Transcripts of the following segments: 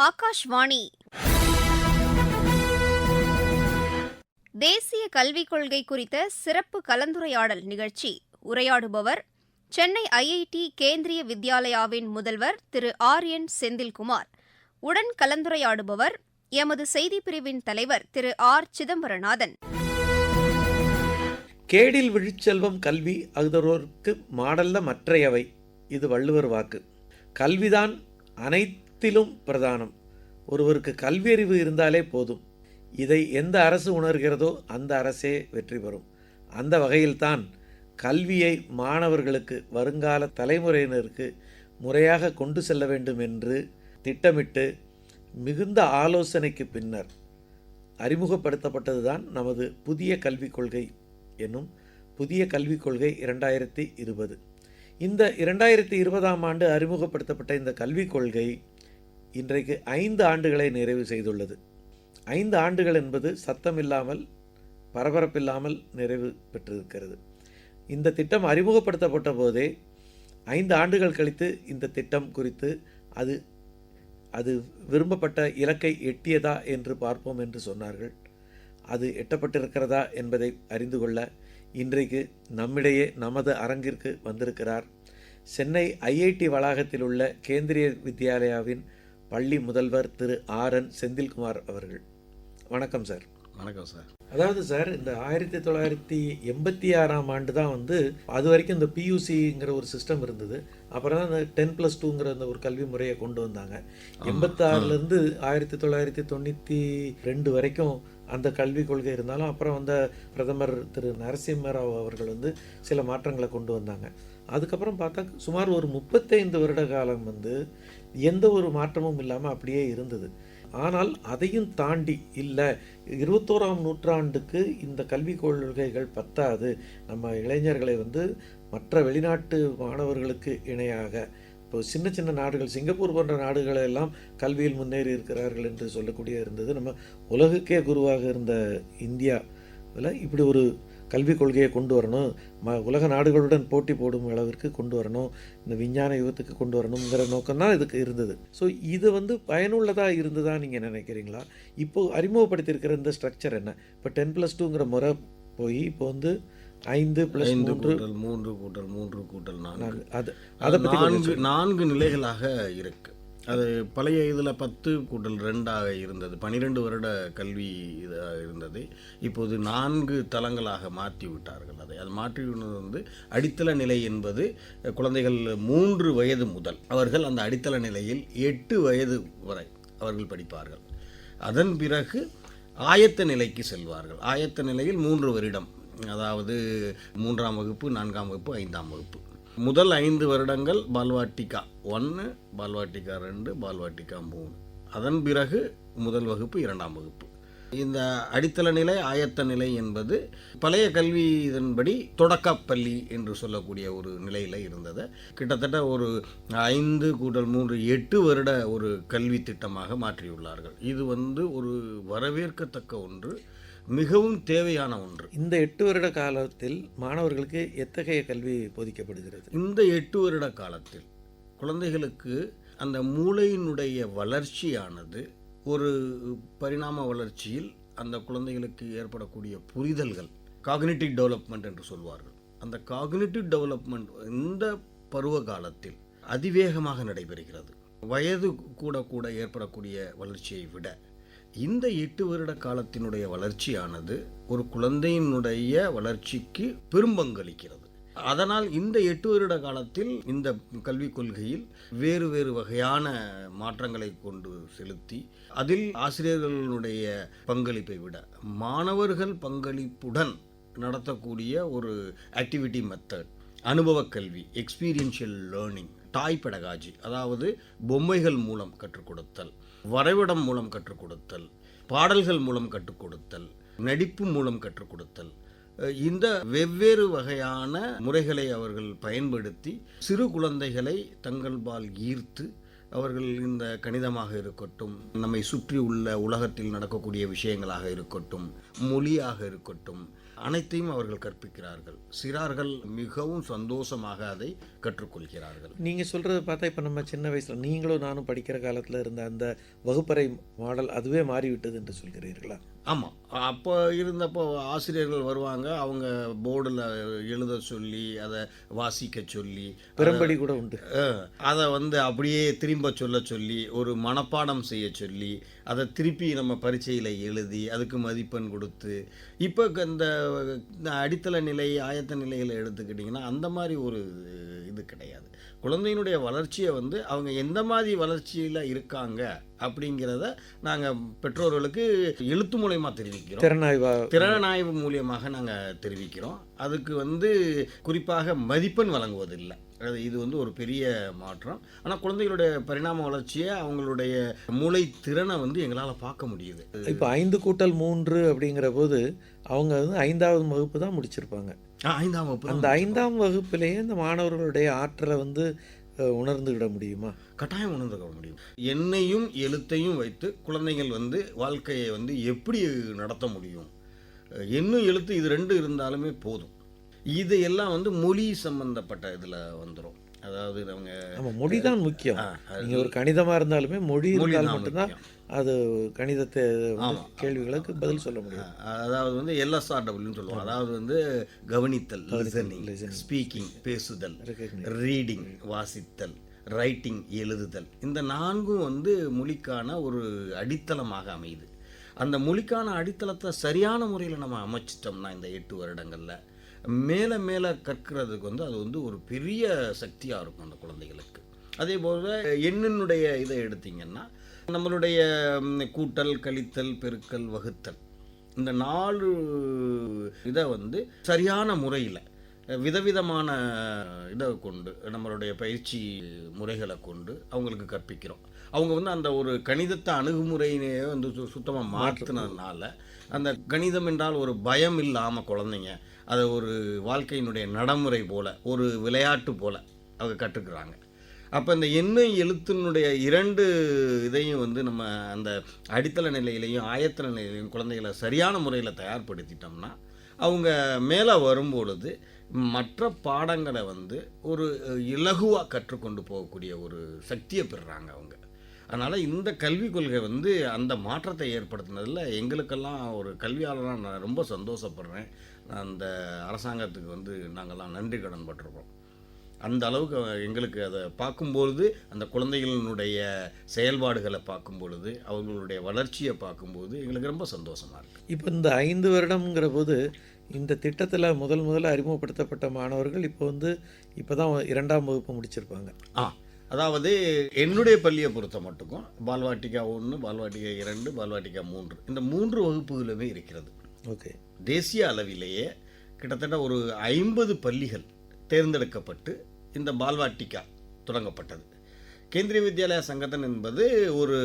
ஆகாஷ்வாணி. தேசிய கல்விக் கொள்கை குறித்த சிறப்பு கலந்துரையாடல் நிகழ்ச்சி உரையாடுபவர் சென்னை ஐஐடி கேந்திரிய வித்யாலயாவின் முதல்வர் திரு ஆர் என் செந்தில்குமார். உடன் கலந்துரையாடுபவர் எமது செய்திப் பிரிவின் தலைவர் திரு ஆர் சிதம்பரநாதன். கேடில் விழிச்செல்வம் கல்வி அகுதரோர்க்கு மாடல்ல மற்றையவை. இது வள்ளுவர் வாக்கு. கல்விதான் அனைத்திலும் பிரதானம். ஒருவருக்கு கல்வியறிவு இருந்தாலே போதும். இதை எந்த அரசு உணர்கிறதோ அந்த அரசே வெற்றி பெறும். அந்த வகையில்தான் கல்வியை மாணவர்களுக்கு வருங்கால தலைமுறையினருக்கு முறையாக கொண்டு செல்ல வேண்டும் என்று திட்டமிட்டு மிகுந்த ஆலோசனைக்கு பின்னர் அறிமுகப்படுத்தப்பட்டதுதான் நமது புதிய கல்விக் கொள்கை என்னும் புதிய கல்விக் கொள்கை இரண்டாயிரத்தி இருபது. இந்த இரண்டாயிரத்தி இருபதாம் ஆண்டு அறிமுகப்படுத்தப்பட்ட இந்த கல்விக் கொள்கை இன்றைக்கு ஐந்து ஆண்டுகளை நிறைவு செய்துள்ளது. ஐந்து ஆண்டுகள் என்பது சத்தமில்லாமல் பரபரப்பில்லாமல் நிறைவு பெற்றிருக்கிறது. இந்த திட்டம் அறிமுகப்படுத்தப்பட்ட போதே ஐந்து ஆண்டுகள் கழித்து இந்த திட்டம் குறித்து அது அது விரும்பப்பட்ட இலக்கை எட்டியதா என்று பார்ப்போம் என்று சொன்னார்கள். அது எட்டப்பட்டிருக்கிறதா என்பதை அறிந்து கொள்ள இன்றைக்கு நம்மிடையே நமது அரங்கிற்கு வந்திருக்கிறார் சென்னை ஐஐடி வளாகத்தில் உள்ள கேந்திரிய வித்யாலயாவின் பள்ளி முதல்வர் திரு ஆர் என் செந்தில்குமார் அவர்கள். வணக்கம் சார். வணக்கம் சார். அதாவது சார் இந்த ஆயிரத்தி தொள்ளாயிரத்தி எண்பத்தி ஆறாம் ஆண்டு தான் வந்து அது வரைக்கும் இந்த பியூசிங்கிற ஒரு சிஸ்டம் இருந்தது. அப்புறம் தான் இந்த டென் ப்ளஸ் டூங்கிற அந்த ஒரு கல்வி முறையை கொண்டு வந்தாங்க. எண்பத்தாறுலேருந்து ஆயிரத்தி தொள்ளாயிரத்தி தொண்ணூற்றி ரெண்டு வரைக்கும் அந்த கல்விக் கொள்கை இருந்தாலும் அப்புறம் வந்த பிரதமர் திரு நரசிம்மராவ் அவர்கள் வந்து சில மாற்றங்களை கொண்டு வந்தாங்க. அதுக்கப்புறம் பார்த்தா சுமார் ஒரு முப்பத்தைந்து வருட காலம் வந்து எந்த ஒரு மாற்றமும் இல்லாமல் அப்படியே இருந்தது. ஆனால் அதையும் தாண்டி இல்லை இருபத்தோராம் நூற்றாண்டுக்கு இந்த கல்விக் கொள்கைகள் பத்தாது. நம்ம இளைஞர்களை வந்து மற்ற வெளிநாட்டு மாணவர்களுக்கு இணையாக இப்போ சின்ன சின்ன நாடுகள் சிங்கப்பூர் போன்ற நாடுகள் எல்லாம் கல்வியில் முன்னேறி இருக்கிறார்கள் என்று சொல்லக்கூடிய இருந்தது. நம்ம உலகுக்கே குருவாக இருந்த இந்தியாவில் இப்படி ஒரு கல்விக் கொள்கையை கொண்டு வரணும். ம உலக நாடுகளுடன் போட்டி போடும் அளவிற்கு கொண்டு வரணும். இந்த விஞ்ஞான யுகத்துக்கு கொண்டு வரணுங்கிற நோக்கம்தான் இதுக்கு இருந்தது. ஸோ இது வந்து பயனுள்ளதாக இருந்ததா நீங்கள் நினைக்கிறீங்களா? இப்போது அறிமுகப்படுத்தியிருக்கிற இந்த ஸ்ட்ரக்சர் என்ன? இப்போ டென் ப்ளஸ் டூங்கிற முறை போய் இப்போ வந்து ஐந்து ப்ளஸ் ஐந்து கூட்டல் மூன்று கூட்டல் மூன்று கூட்டல் நான்கு. அது அதை நான்கு நான்கு நிலைகளாக இருக்கு. அது பழைய இதில் பத்து கூட்டல் ரெண்டாக இருந்தது. பனிரெண்டு வருட கல்வி இதாக இருந்தது. இப்போது நான்கு தளங்களாக மாற்றி விட்டார்கள் அதை. அது மாற்றி விட்டது வந்து அடித்தள நிலை என்பது குழந்தைகள் மூன்று வயது முதல் அவர்கள் அந்த அடித்தள நிலையில் எட்டு வயது வரை அவர்கள் படிப்பார்கள். அதன் பிறகு ஆயத்த நிலைக்கு செல்வார்கள். ஆயத்த நிலையில் மூன்று வருடம் அதாவது மூன்றாம் வகுப்பு நான்காம் வகுப்பு ஐந்தாம் வகுப்பு. முதல் ஐந்து வருடங்கள் பால்வாட்டிகா ஒன்று பால்வாட்டிகா ரெண்டு பால்வாட்டிகா மூணு. அதன் பிறகு முதல் வகுப்பு இரண்டாம் வகுப்பு. இந்த அடித்தள நிலை ஆயத்த நிலை என்பது பழைய கல்வி இதன்படி தொடக்கப்பள்ளி என்று சொல்லக்கூடிய ஒரு நிலையில் இருந்தது. கிட்டத்தட்ட ஒரு ஐந்து கூட்டல் மூன்று எட்டு வருட ஒரு கல்வி திட்டமாக மாற்றியுள்ளார்கள். இது வந்து ஒரு வரவேற்கத்தக்க ஒன்று. மிகவும் தேவையான ஒன்று. இந்த எட்டு வருட காலத்தில் மாணவர்களுக்கு எத்தகைய கல்வி போதிக்கப்படுகிறது? இந்த எட்டு வருட காலத்தில் குழந்தைகளுக்கு அந்த மூளையினுடைய வளர்ச்சியானது ஒரு பரிணாம வளர்ச்சியில் அந்த குழந்தைகளுக்கு ஏற்படக்கூடிய புரிதல்கள் காக்னிட்டிவ் டெவலப்மெண்ட் என்று சொல்வார்கள். அந்த காக்னிட்டிவ் டெவலப்மெண்ட் இந்த பருவ காலத்தில் அதிவேகமாக நடைபெறுகிறது. வயது கூட கூட ஏற்படக்கூடிய வளர்ச்சியை விட இந்த எட்டு வருட காலத்தினுடைய வளர்ச்சியானது ஒரு குழந்தையினுடைய வளர்ச்சிக்கு பெரும்பங்களிக்கிறது. அதனால் இந்த எட்டு வருட காலத்தில் இந்த கல்விக் கொள்கையில் வேறு வேறு வகையான மாற்றங்களை கொண்டு செலுத்தி அதில் ஆசிரியர்களுடைய பங்களிப்பை விட மாணவர்கள் பங்களிப்புடன் நடத்தக்கூடிய ஒரு ஆக்டிவிட்டி மெத்தட் அனுபவ கல்வி எக்ஸ்பீரியன்ஷியல் லேர்னிங் டாய் பெடகாஜி அதாவது பொம்மைகள் மூலம் கற்றுக் கொடுத்தல். வரைபடம் மூலம் கற்றுக் கொடுத்தல் பாடல்கள் மூலம் கற்றுக் கொடுத்தல் நடிப்பு மூலம் கற்றுக் கொடுத்தல் இந்த வெவ்வேறு வகையான முறைகளை அவர்கள் பயன்படுத்தி சிறு குழந்தைகளை தங்கள்பால் ஈர்த்து அவர்கள் இந்த கணிதமாக இருக்கட்டும் நம்மை சுற்றி உள்ள உலகத்தில் நடக்கக்கூடிய விஷயங்களாக இருக்கட்டும் மொழியாக இருக்கட்டும் அனைத்தையும் அவர்கள் கற்பிக்கிறார்கள். சிறார்கள் மிகவும் சந்தோஷமாக அதை கற்றுக்கொள்கிறார்கள். நீங்கள் சொல்கிறத பார்த்தா இப்போ நம்ம சின்ன வயசில் நீங்களும் நானும் படிக்கிற காலத்தில் இருந்த அந்த வகுப்பறை மாடல் அதுவே மாறிவிட்டது என்று சொல்கிறீர்களா? ஆமாம் அப்போ இருந்தப்போ ஆசிரியர்கள் வருவாங்க. அவங்க போர்டில் எழுத சொல்லி அதை வாசிக்க சொல்லி பெரும்படி கூட உண்டு. அதை வந்து அப்படியே திரும்ப சொல்ல சொல்லி ஒரு மனப்பாடம் செய்ய சொல்லி அதை திருப்பி நம்ம பரீட்சையில் எழுதி அதுக்கு மதிப்பெண் கொடுத்து இப்போ இந்த அடித்தள நிலை ஆயத்த நிலைகளை எடுத்துக்கிட்டிங்கன்னா அந்த மாதிரி ஒரு இது கிடையாது. குழந்தையினுடைய வளர்ச்சியை வந்து அவங்க எந்த மாதிரி வளர்ச்சியில் இருக்காங்க அப்படிங்கிறத நாங்கள் பெற்றோர்களுக்கு எழுத்து மூலயமா தெரிவிக்கிறோம். திறனாய்வா திறனாய்வு மூலியமாக நாங்கள் தெரிவிக்கிறோம். அதுக்கு வந்து குறிப்பாக மதிப்பெண் வழங்குவதில்லை. அது இது வந்து ஒரு பெரிய மாற்றம். ஆனால் குழந்தைகளுடைய பரிணாம வளர்ச்சியை அவங்களுடைய மூளை திறனை வந்து எங்களால் பார்க்க முடியுது. இப்போ ஐந்து கூட்டல் மூன்று அப்படிங்கிற போது அவங்க வந்து ஐந்தாவது வகுப்பு தான் முடிச்சிருப்பாங்க. ஐந்தாம் வகுப்பு அந்த ஐந்தாம் வகுப்பிலேயே இந்த மாணவர்களுடைய ஆற்றலை வந்து உணர்ந்துவிட முடியுமா? கட்டாயம் உணர்ந்துக்க முடியும். எண்ணையும் எழுத்தையும் வைத்து குழந்தைகள் வந்து வாழ்க்கையை வந்து எப்படி நடத்த முடியும்? எண்ணும் எழுத்து இது ரெண்டு இருந்தாலுமே போதும். இது எல்லாம் வந்து மொழி சம்பந்தப்பட்ட இதில் வந்துடும் அதாவது அவங்க நம்ம மொழி தான் முக்கியம் நீங்கள் ஒரு கணிதமாக இருந்தாலுமே மொழி இருந்தால் தான் மட்டும்தான். அது கணிதத்தை. கேள்விகளுக்கு பதில் சொல்ல முடியும் அதாவது வந்து எல்எஸ்ஆர்டபிள்யூன்னு சொல்லுவோம் அதாவது வந்து கவனித்தல் லிசனிங். ஸ்பீக்கிங் பேசுதல். ரீடிங் வாசித்தல் ரைட்டிங் எழுதுதல் இந்த நான்கும் வந்து மொழிக்கான ஒரு அடித்தளமாக அமையுது அந்த மொழிக்கான அடித்தளத்தை சரியான முறையில் நம்ம அமைச்சிட்டோம்னா இந்த எட்டு வருடங்களில் மேலே மேலே கற்கிறதுக்கு வந்து அது வந்து ஒரு பெரிய சக்தியாக இருக்கும் அந்த குழந்தைகளுக்கு. அதே போல் எண்ணினுடைய இதை எடுத்திங்கன்னா நம்மளுடைய கூட்டல் கழித்தல் பெருக்கல் வகுத்தல் இந்த நாலு இதை வந்து சரியான முறையில் விதவிதமான இதை கொண்டு நம்மளுடைய பயிற்சி முறைகளை கொண்டு அவங்களுக்கு கற்பிக்கிறோம். அவங்க வந்து அந்த ஒரு கணிதத்தை அணுகுமுறையினையே வந்து சுத்தமாக மாற்றினதுனால அந்த கணிதம் என்றால் ஒரு பயம் இல்லாமல் குழந்தைங்க அதை ஒரு வாழ்க்கையினுடைய நடைமுறை போல ஒரு விளையாட்டு போல அவங்க கற்றுக்கிறாங்க. அப்போ இந்த எண்ணெய் எழுத்தினுடைய இரண்டு இதையும் வந்து நம்ம அந்த அடித்தள நிலையிலையும் ஆயத்தள நிலையிலையும் குழந்தைகளை சரியான முறையில் தயார்படுத்திட்டோம்னா அவங்க மேலே வரும்பொழுது மற்ற பாடங்களை வந்து ஒரு இலகுவாக கற்றுக்கொண்டு போகக்கூடிய ஒரு சக்தியை பெறுறாங்க அவங்க. அதனால் இந்த கல்விக் கொள்கை வந்து அந்த மாற்றத்தை ஏற்படுத்தினதில் எங்களுக்கெல்லாம் ஒரு கல்வியாளராக நான் ரொம்ப சந்தோஷப்படுறேன். அந்த அரசாங்கத்துக்கு வந்து நாங்கள்லாம் நன்றி கடன் பட்டிருக்கோம். அந்த அளவுக்கு எங்களுக்கு அதை பார்க்கும்பொழுது அந்த குழந்தைகளினுடைய செயல்பாடுகளை பார்க்கும் பொழுது வளர்ச்சியை பார்க்கும்போது எங்களுக்கு ரொம்ப சந்தோஷமாக இருக்குது இப்போ இந்த ஐந்து வருடங்கிற போது இந்த திட்டத்தில் முதல் முதல்ல அறிமுகப்படுத்தப்பட்ட மாணவர்கள் இப்போ வந்து இப்போ தான் இரண்டாம் வகுப்பு முடிச்சிருப்பாங்க. ஆ அதாவது என்னுடைய பள்ளியை பொறுத்த மட்டுக்கும் பால்வாட்டிகா ஒன்று பால்வாட்டிகா இரண்டு பால்வாட்டிகா மூன்று. இந்த மூன்று வகுப்புகளுமே இருக்கிறது. ஓகே. தேசிய அளவிலேயே கிட்டத்தட்ட ஒரு ஐம்பது பள்ளிகள் தேர்ந்தெடுக்கப்பட்டு இந்த பால்வாட்டிகா தொடங்கப்பட்டது. கேந்திரிய வித்யாலயா சங்கத்தன் என்பது ஒரு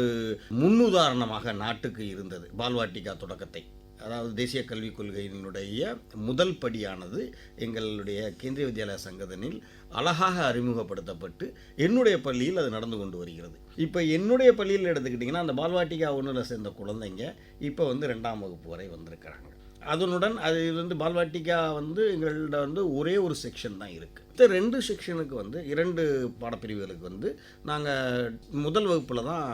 முன்னுதாரணமாக நாட்டுக்கு இருந்தது பால்வாட்டிகா தொடக்கத்தை. அதாவது தேசிய கல்விக் கொள்கையினுடைய முதல் படியானது எங்களுடைய கேந்திரிய வித்யாலய சங்கதனில் அழகாக அறிமுகப்படுத்தப்பட்டு என்னுடைய பள்ளியில் அது நடந்து கொண்டு வருகிறது. இப்போ என்னுடைய பள்ளியில் எடுத்துக்கிட்டிங்கன்னா அந்த பால்வாட்டிகா ஒன்றில் சேர்ந்த குழந்தைங்க இப்போ வந்து ரெண்டாம் வகுப்பு வரை வந்திருக்கிறாங்க. அதனுடன் அது இது வந்து பால்வாட்டிகா வந்து எங்கள்கிட்ட வந்து ஒரே ஒரு செக்ஷன் தான் இருக்குது இந்த ரெண்டு செக்ஷனுக்கு வந்து இரண்டு பாடப்பிரிவுகளுக்கு வந்து நாங்கள் முதல் வகுப்பில் தான்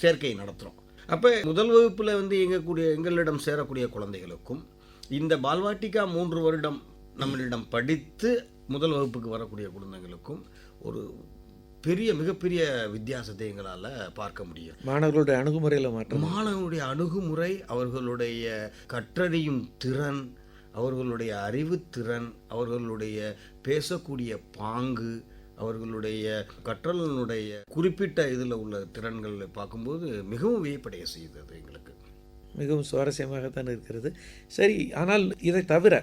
சேர்க்கை நடத்துகிறோம் அப்போ முதல் வகுப்பில் வந்து எங்கக்கூடிய எங்களிடம் சேரக்கூடிய குழந்தைகளுக்கும் இந்த பால்வாட்டிகா மூன்று வருடம் நம்மளிடம் படித்து முதல் வகுப்புக்கு வரக்கூடிய குழந்தைகளுக்கும் ஒரு பெரிய மிகப்பெரிய வித்தியாசத்தை எங்களால் பார்க்க முடியும். மாணவர்களுடைய அணுகுமுறையில் மாற்றம். மாணவனுடைய அணுகுமுறை அவர்களுடைய கற்றறியும் திறன் அவர்களுடைய அறிவுத்திறன் அவர்களுடைய பேசக்கூடிய பாங்கு அவர்களுடைய கற்றலினுடைய குறிப்பிட்ட இதில் உள்ள திறன்களை பார்க்கும்போது மிகவும் வியப்படைய செய்தது எங்களுக்கு. மிகவும் சுவாரஸ்யமாகத்தான் இருக்கிறது. சரி ஆனால் இதை தவிர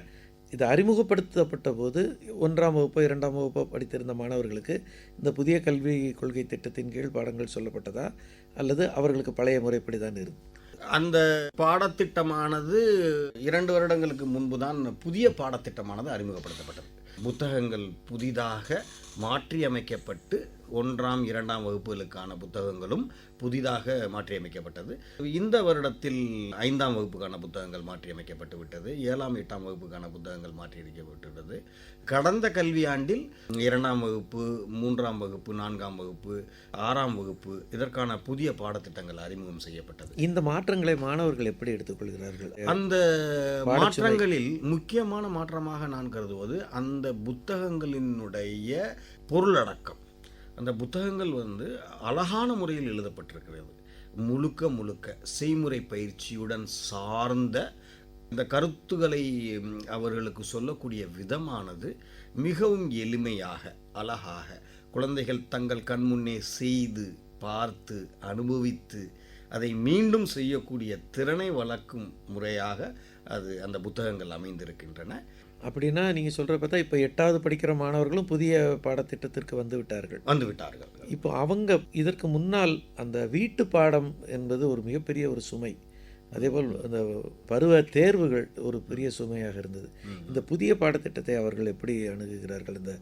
இது அறிமுகப்படுத்தப்பட்ட போது ஒன்றாம் வகுப்பு இரண்டாம் வகுப்பு படித்திருந்த மாணவர்களுக்கு இந்த புதிய கல்வி கொள்கை திட்டத்தின் கீழ் பாடங்கள் சொல்லப்பட்டதா? அல்லது அவர்களுக்கு பழைய முறைப்படி தான் இருந்து அந்த பாடத்திட்டமானது இரண்டு வருடங்களுக்கு முன்பு தான் புதிய பாடத்திட்டமானது அறிமுகப்படுத்தப்பட்டது. புத்தகங்கள் புதிதாக மாற்றியமைக்கப்பட்டு ஒன்றாம் இரண்டாம் வகுப்புகளுக்கான புத்தகங்களும் புதிதாக மாற்றியமைக்கப்பட்டது. இந்த வருடத்தில் ஐந்தாம் வகுப்புக்கான புத்தகங்கள் மாற்றியமைக்கப்பட்டு விட்டது. ஏழாம் எட்டாம் வகுப்புக்கான புத்தகங்கள் மாற்றியமைக்கப்பட்டு விட்டது கடந்த கல்வியாண்டில் இரண்டாம் வகுப்பு மூன்றாம் வகுப்பு நான்காம் வகுப்பு ஆறாம் வகுப்பு இதற்கான புதிய பாடத்திட்டங்கள் அறிமுகம் செய்யப்பட்டது. இந்த மாற்றங்களை மாணவர்கள் எப்படி எடுத்துக்கொள்கிறார்கள்? அந்த. மாற்றங்களில் முக்கியமான மாற்றமாக நான் கருதுவது அந்த புத்தகங்களினுடைய பொருளடக்கம். அந்த புத்தகங்கள் வந்து அழகான முறையில் எழுதப்பட்டிருக்கிறது. முழுக்க முழுக்க செய்முறை பயிற்சியுடன் சார்ந்த இந்த கருத்துக்களை அவர்களுக்கு சொல்லக்கூடிய விதமானது மிகவும் எளிமையாக அழகாக குழந்தைகள் தங்கள் கண்முன்னே செய்து பார்த்து அனுபவித்து அதை மீண்டும் செய்யக்கூடிய திறனை வளர்க்கும் முறையாக அது அந்த புத்தகங்கள் அமைந்திருக்கின்றன. அப்படின்னா நீங்கள் சொல்கிற பார்த்தா இப்போ எட்டாவது படிக்கிற மாணவர்களும் புதிய பாடத்திட்டத்திற்கு வந்து விட்டார்கள். வந்து விட்டார்கள் இப்போ அவங்க இதற்கு முன்னால் அந்த வீட்டு பாடம் என்பது ஒரு மிகப்பெரிய ஒரு சுமை. அதேபோல் அந்த பருவ தேர்வுகள் ஒரு பெரிய சுமையாக இருந்தது. இந்த புதிய பாடத்திட்டத்தை அவர்கள் எப்படி அணுகுகிறார்கள்? இந்த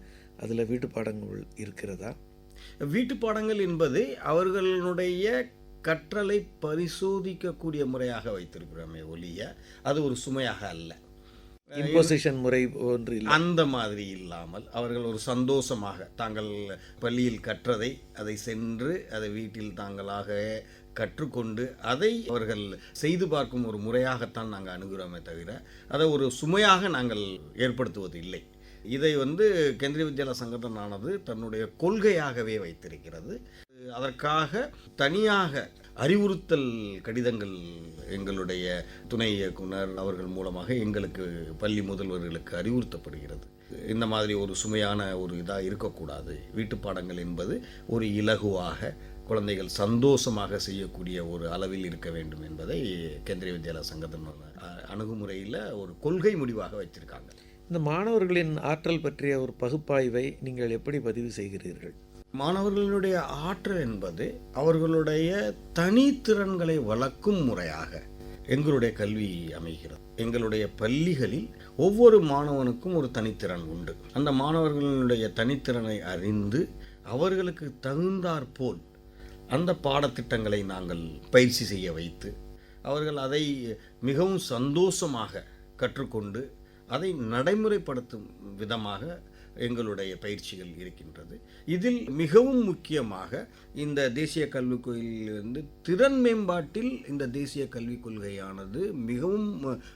அதில் வீட்டு பாடங்கள் இருக்கிறதா? வீட்டு பாடங்கள் என்பது அவர்களுடைய கற்றலை பரிசோதிக்கக்கூடிய முறையாக வைத்திருக்கிறோமே ஒழிய அது ஒரு சுமையாக அல்ல. இம்போசிஷன் முறை ஒன்று இல்லை. அந்த மாதிரி இல்லாமல் அவர்கள் ஒரு சந்தோஷமாக தாங்கள் பள்ளியில் கற்றதை அதை சென்று அதை வீட்டில் தாங்களாக கற்றுக்கொண்டு அதை அவர்கள் செய்து பார்க்கும் ஒரு முறையாகத்தான் நாங்கள் அணுகிறோமே தவிர அதை ஒரு சுமையாக நாங்கள் ஏற்படுத்துவது இல்லை இதை வந்து கேந்திரிய வித்யாலய சங்கடனானது தன்னுடைய கொள்கையாகவே வைத்திருக்கிறது. அதற்காக தனியாக அறிவுறுத்தல் கடிதங்கள் எங்களுடைய துணை இயக்குனர் அவர்கள் மூலமாக எங்களுக்கு பள்ளி முதல்வர்களுக்கு அறிவுறுத்தப்படுகிறது. இந்த மாதிரி ஒரு சுமையான ஒரு இதாக இருக்கக்கூடாது. வீட்டு பாடங்கள் என்பது ஒரு இலகுவாக குழந்தைகள் சந்தோஷமாக செய்யக்கூடிய ஒரு அளவில் இருக்க வேண்டும் என்பதை கேந்திரிய வித்யாலய சங்கத்தின் அணுகுமுறையில் ஒரு கொள்கை முடிவாக வைத்திருக்காங்க இந்த மாணவர்களின் ஆற்றல் பற்றிய ஒரு பகுப்பாய்வை நீங்கள் எப்படி பதிவு செய்கிறீர்கள்? மாணவர்களுடைய ஆற்றல் என்பது அவர்களுடைய தனித்திறன்களை வளர்க்கும் முறையாக எங்களுடைய கல்வி அமைகிறது. எங்களுடைய பள்ளிகளில் ஒவ்வொரு மாணவனுக்கும் ஒரு தனித்திறன் உண்டு. அந்த மாணவர்களுடைய தனித்திறனை அறிந்து அவர்களுக்கு தகுந்தாற்போல் அந்த பாடத்திட்டங்களை நாங்கள் பயிற்சி செய்ய வைத்து அவர்கள் அதை மிகவும் சந்தோஷமாக கற்றுக்கொண்டு அதை நடைமுறைப்படுத்தும் விதமாக எங்களுடைய பயிற்சிகள் இருக்கின்றது. இதில் மிகவும் முக்கியமாக இந்த தேசிய கல்விக் கொள்கையிலிருந்து திறன் மேம்பாட்டில் இந்த தேசிய கல்விக் கொள்கையானது மிகவும்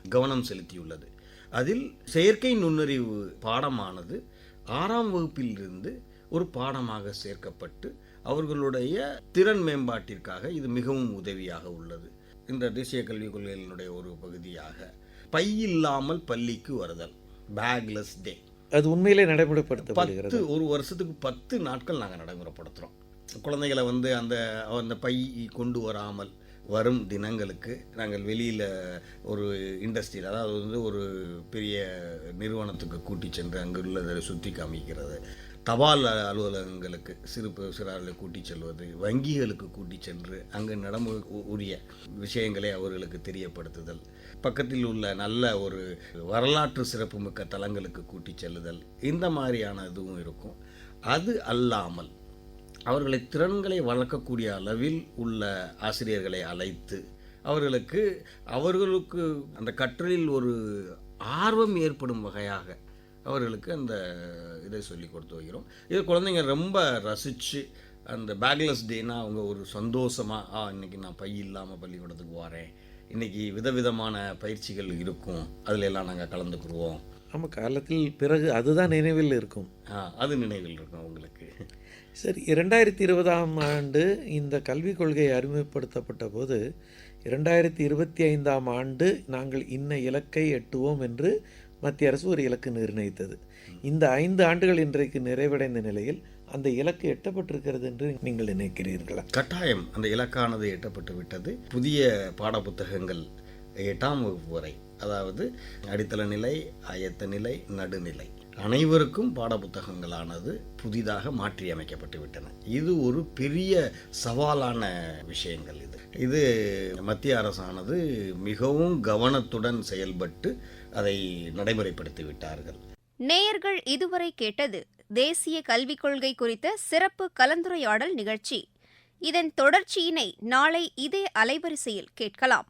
கவனம் செலுத்தியுள்ளது. அதில் செயற்கை நுண்ணறிவு பாடமானது ஆறாம் வகுப்பிலிருந்து ஒரு பாடமாக சேர்க்கப்பட்டு அவர்களுடைய திறன் மேம்பாட்டிற்காக இது மிகவும் உதவியாக உள்ளது. இந்த தேசிய கல்விக் கொள்கையினுடைய ஒரு பகுதியாக பை இல்லாமல் பள்ளிக்கு வருதல். Bagless day. அது உண்மையிலே நடைமுறைப்படுத்தப்படுகிறது. ஒரு வருஷத்துக்கு பத்து நாட்கள் நாங்கள் நடைமுறைப்படுத்துகிறோம் குழந்தைகளை வந்து அந்த அந்த பை கொண்டு வராமல் வரும் தினங்களுக்கு நாங்கள் வெளியில் ஒரு இண்டஸ்ட்ரியில் அதாவது வந்து ஒரு பெரிய நிறுவனத்துக்கு கூட்டி சென்று அங்குள்ளதை சுற்றி காமிக்கிறது. தபால் அலுவலகங்களுக்கு சிறு ப- சிறார்களை கூட்டி செல்வது வங்கிகளுக்கு கூட்டி சென்று அங்கு நடமு உரிய விஷயங்களை அவர்களுக்கு தெரியப்படுத்துதல் பக்கத்தில் உள்ள நல்ல ஒரு வரலாற்று சிறப்புமிக்க தலங்களுக்கு கூட்டி செல்லுதல் இந்த மாதிரியான இதுவும் இருக்கும். அது அல்லாமல் அவர்களை திறன்களை வளர்க்கக்கூடிய அளவில் உள்ள ஆசிரியர்களை அழைத்து அவர்களுக்கு அவர்களுக்கு அந்த கற்றலில் ஒரு ஆர்வம் ஏற்படும் வகையாக அவர்களுக்கு அந்த இதை சொல்லி கொடுத்து வைக்கிறோம். இது குழந்தைங்க ரொம்ப ரசித்து அந்த பேக்லெஸ் டேனா அவங்க ஒரு சந்தோஷமாக ஆ இன்னைக்கு நான் பை இல்லாமல் பள்ளிக்கூடத்துக்கு வரேன். இன்னைக்கு விதவிதமான பயிற்சிகள் இருக்கும். அதில் எல்லாம் நாங்கள் கலந்துக்குருவோம். ஆமாம் காலத்தில் பிறகு அதுதான் நினைவில் இருக்கும். ஆ, அது நினைவில் இருக்கும் அவங்களுக்கு. சரி இரண்டாயிரத்தி இருபதாம் ஆண்டு இந்த கல்விக் கொள்கை அறிமுகப்படுத்தப்பட்ட போது இரண்டாயிரத்தி இருபத்தி ஐந்தாம் ஆண்டு நாங்கள் இன்ன இலக்கை எட்டுவோம் என்று மத்திய அரசு ஒரு இலக்கு நிர்ணயித்தது. இந்த ஐந்து ஆண்டுகள் இன்றைக்கு நிறைவடைந்த நிலையில் அந்த இலக்கு எட்டப்பட்டிருக்கிறது என்று நீங்கள் நினைக்கிறீர்களா? கட்டாயம் அந்த இலக்கானது எட்டப்பட்டு விட்டது. புதிய பாடப்புத்தகங்கள் எட்டாம் வகுப்பு வரை அதாவது அடித்தள நிலை ஆயத்த நிலை நடுநிலை அனைவருக்கும் பாடப்புத்தகங்களானது புதிதாக மாற்றி அமைக்கப்பட்டு விட்டன. இது ஒரு பெரிய சவாலான விஷயங்கள் இது. இது மத்திய அரசானது மிகவும் கவனத்துடன் செயல்பட்டு அதை நடைமுறைப்படுத்தி விட்டார்கள். நேயர்கள் இதுவரை கேட்டது தேசிய கல்விக் கொள்கை குறித்த சிறப்பு கலந்துரையாடல் நிகழ்ச்சி. இதன் தொடர்ச்சியினை நாளை இதே அலைவரிசையில் கேட்கலாம்.